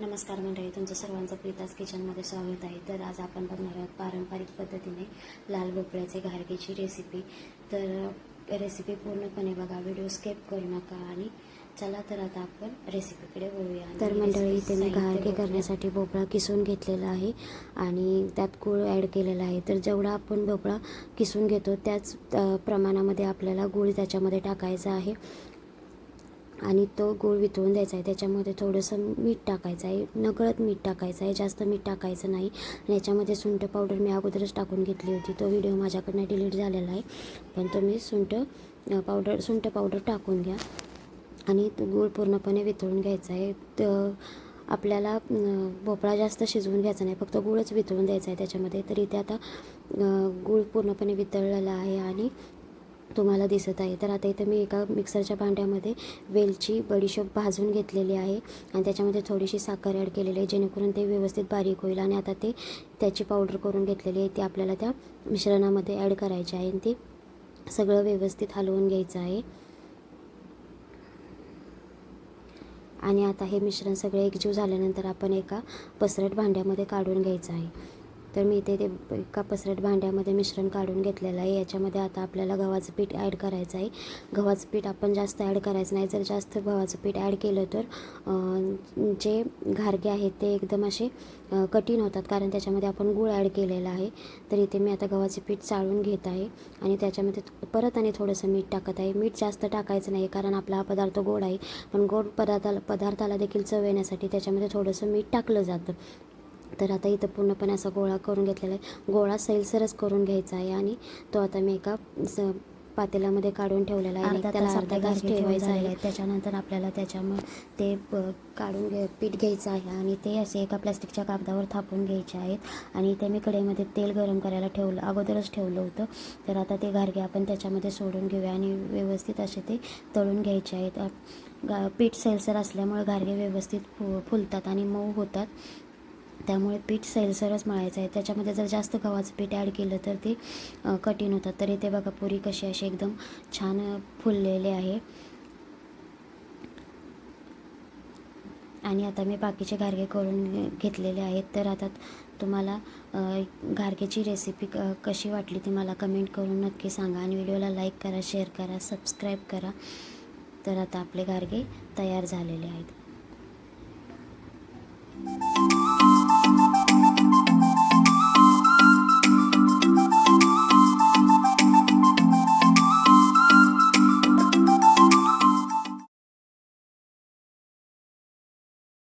नमस्कार मंडळी तुमचं सर्वांचं प्रीताज किचनमध्ये स्वागत आहे. तर आज आपण बघणार आहोत पारंपरिक पद्धतीने लाल भोपळ्याचे घारगेची रेसिपी तर रेसिपी पूर्णपणे बघा व्हिडिओ स्किप करू नका आणि चला तर आता आपण रेसिपीकडे वळूया. तर मंडळी इथे मी घारगे करण्यासाठी भोपळा किसून घेतलेला आहे आणि त्यात गूळ ॲड केलेला आहे. तर जेवढा आपण भोपळा किसून घेतो त्याच प्रमाणामध्ये आपल्याला गूळ त्याच्यामध्ये टाकायचा आहे. आणि तो गूळ वितळून द्यायचा आहे. त्याच्यामध्ये थोडंसं मीठ टाकायचं आहे. नकळत मीठ टाकायचं आहे. जास्त मीठ टाकायचं नाही. आणि याच्यामध्ये सुंठ पावडर मी अगोदरच टाकून घेतली होती. तो व्हिडिओ माझ्याकडनं डिलीट झालेला आहे. पण तुम्ही सुंठ पावडर सुंठ पावडर टाकून घ्या. आणि तो गूळ पूर्णपणे वितळून घ्यायचा आहे. तर आपल्याला भोपळा जास्त शिजवून घ्यायचा नाही. फक्त गूळच वितळून द्यायचा आहे त्याच्यामध्ये. तर इथे आता गूळ पूर्णपणे वितळलेला आहे. आणि तुम्हाला दिसत आहे. तर आता इथं मी एका मिक्सरच्या भांड्यामध्ये वेलची बडीशोप भाजून घेतलेली आहे आणि त्याच्यामध्ये थोडीशी साखर ॲड केलेली आहे जेणेकरून ते व्यवस्थित बारीक होईल आणि आता ते त्याची पावडर करून घेतलेली आहे ती आपल्याला त्या मिश्रणामध्ये ॲड करायची आहे आणि ते सगळं व्यवस्थित हलवून घ्यायचं आहे. आणि आता हे मिश्रण सगळे एकजीव झाल्यानंतर आपण एका पसरट भांड्यामध्ये काढून घ्यायचं आहे. तर मी इथे ते एका पसरट भांड्यामध्ये मिश्रण काढून घेतलेलं आहे. याच्यामध्ये आता आपल्याला गव्हाचं पीठ ॲड करायचं आहे. गव्हाचं पीठ आपण जास्त ॲड करायचं नाही. जर जास्त गव्हाचं पीठ ॲड केलं तर जे घारगे आहेत ते एकदम असे कठीण होतात. कारण त्याच्यामध्ये आपण गूळ ॲड केलेला आहे. तर इथे मी आता गव्हाचे पीठ चाळून घेत आहे. आणि त्याच्यामध्ये परत आणि थोडंसं मीठ टाकत आहे. मीठ जास्त टाकायचं नाही कारण आपला हा पदार्थ गोड आहे. पण गोड पदार्थाला पदार्थाला देखील चव येण्यासाठी त्याच्यामध्ये थोडंसं मीठ टाकलं जातं. तर आता इथं पूर्णपणे असा गोळा करून घेतलेला आहे. गोळा सैलसरच करून घ्यायचा आहे आणि तो आता मी एका स पातेल्यामध्ये काढून ठेवलेला आहे. त्याला अर्धा घरचे ठेवायचं आहे. त्याच्यानंतर आपल्याला त्याच्यामध्ये ते काढून घे पीठ घ्यायचं आहे आणि ते असे एका प्लास्टिकच्या कागदावर थापून घ्यायचे आहेत. आणि ते मी कढईमध्ये तेल गरम करायला ठेवलं अगोदरच ठेवलं होतं. तर आता ते घारगे आपण त्याच्यामध्ये सोडून घेऊया आणि व्यवस्थित असे ते तळून घ्यायचे आहेत. गा पीठ सैलसर असल्यामुळे घारगे व्यवस्थित फु फुलतात आणि मऊ होतात. त्यामुळे पीठ सैलसरच मळायचं आहे. त्याच्यामध्ये जर जास्त गव्हाचं पीठ ॲड केलं तर ते कठीण होतात. तर इथे बघा पुरी कशी अशी एकदम छान फुललेले आहे. आणि आता मी बाकीचे घारगे करून घेतलेले आहेत. तर आता तुम्हाला घारगेची रेसिपी क कशी वाटली ती मला कमेंट करून नक्की सांगा. आणि व्हिडिओला लाईक करा शेअर करा सबस्क्राईब करा. तर आता आपले घारगे तयार झालेले आहेत.